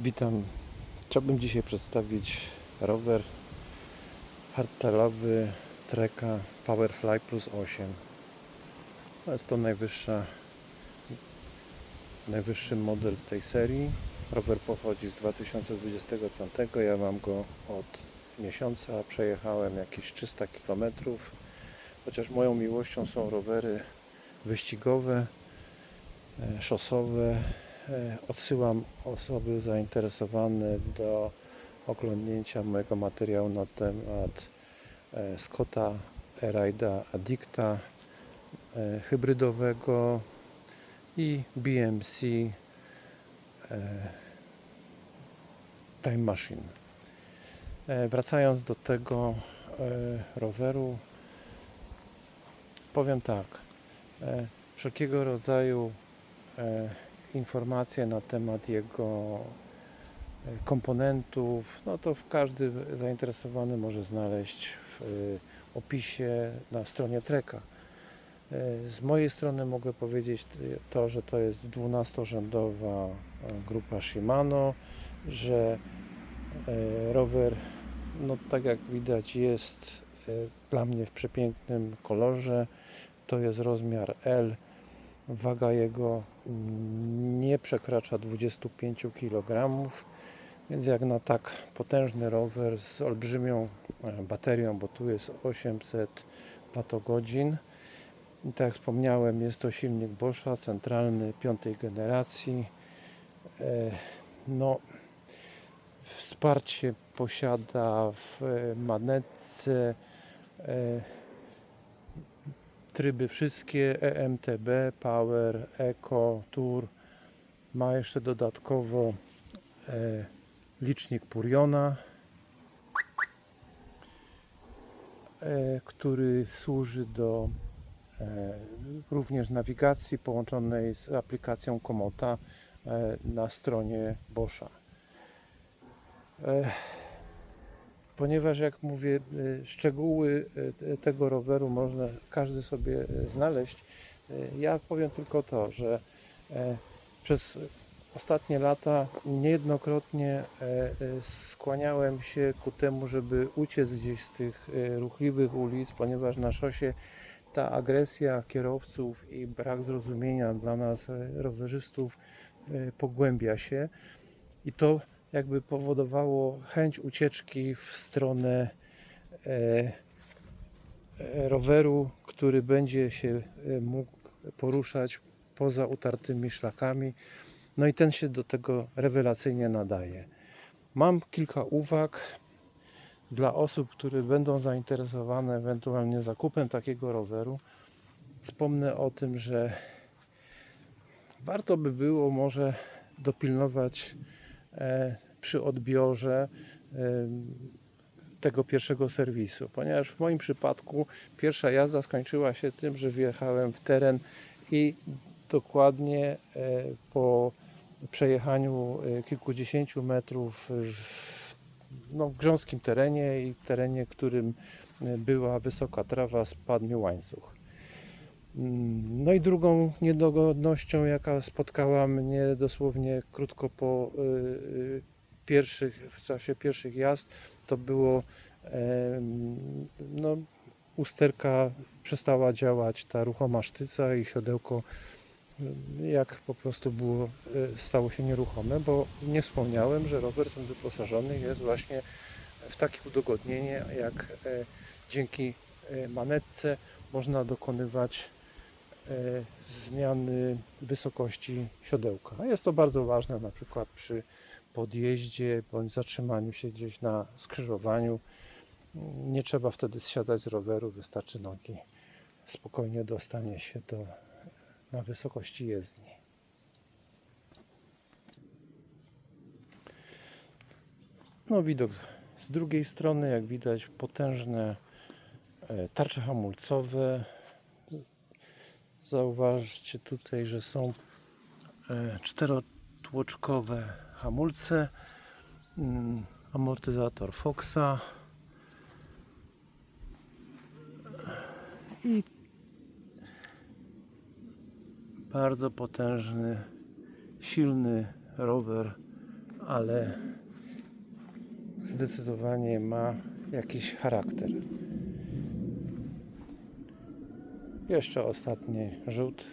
Witam. Chciałbym dzisiaj przedstawić rower hardtailowy Treka Powerfly Plus 8. To jest to najwyższa, najwyższy model tej serii. Rower pochodzi z 2025. Ja mam go od miesiąca. Przejechałem jakieś 300 km. Chociaż moją miłością są rowery wyścigowe, e, szosowe, Odsyłam osoby zainteresowane do oglądnięcia mojego materiału na temat e, Scotta Erida Addicta e, hybrydowego i BMC e, Time Machine. E, Wracając do tego e, roweru, powiem tak. e, Wszelkiego rodzaju e, informacje na temat jego e, komponentów, no to każdy zainteresowany może znaleźć w e, opisie na stronie Treka. E, Z mojej strony mogę powiedzieć to, że to jest 12-rzędowa e, grupa Shimano, że rower, no tak jak widać, jest dla mnie w przepięknym kolorze. To jest rozmiar L. Waga jego nie przekracza 25 kg, więc jak na tak potężny rower z olbrzymią e, baterią, bo tu jest 800 Wh. I tak jak wspomniałem, jest to silnik Boscha, centralny piątej generacji. E, No, wsparcie posiada w e, manetce tryby wszystkie EMTB, Power, Eco, Tour. Ma jeszcze dodatkowo e, licznik Puriona, e, który służy do e, również nawigacji połączonej z aplikacją Komota e, na stronie Boscha. E, ponieważ jak mówię, y, szczegóły y, tego roweru można każdy sobie y, znaleźć. Ja powiem tylko to, że e, przez ostatnie lata niejednokrotnie e, e, skłaniałem się ku temu, żeby uciec gdzieś z tych e, ruchliwych ulic, ponieważ na szosie ta agresja kierowców i brak zrozumienia dla nas e, rowerzystów e, pogłębia się i to jakby powodowało chęć ucieczki w stronę e, e, roweru, który będzie się e, mógł poruszać poza utartymi szlakami. No i ten się do tego rewelacyjnie nadaje. Mam kilka uwag dla osób, które będą zainteresowane ewentualnie zakupem takiego roweru. Wspomnę o tym, że warto by było może dopilnować przy odbiorze e, tego pierwszego serwisu, ponieważ w moim przypadku pierwsza jazda skończyła się tym, że wjechałem w teren i dokładnie e, po przejechaniu e, kilkudziesięciu metrów w, no, w grząskim terenie i terenie, którym e, była wysoka trawa, spadł mi łańcuch. Mm, No i drugą niedogodnością, jaka spotkała mnie dosłownie krótko po y, y, pierwszych, w czasie pierwszych jazd, to było no, usterka przestała działać ta ruchoma sztyca i siodełko y, jak po prostu było, stało się nieruchome, bo nie wspomniałem, że rower ten wyposażony jest właśnie w takie udogodnienie, jak e, dzięki e, manetce można dokonywać zmiany wysokości siodełka. Jest to bardzo ważne na przykład przy podjeździe bądź zatrzymaniu się gdzieś na skrzyżowaniu. Nie trzeba wtedy zsiadać z roweru, wystarczy nogi. Spokojnie dostanie się do, na wysokości jezdni. No widok z drugiej strony, jak widać, potężne e, tarcze hamulcowe. Zauważcie tutaj, że są e, czterotłoczkowe hamulce, mm, amortyzator Foxa i bardzo potężny, silny rower ale zdecydowanie ma jakiś charakter. Jeszcze ostatni rzut.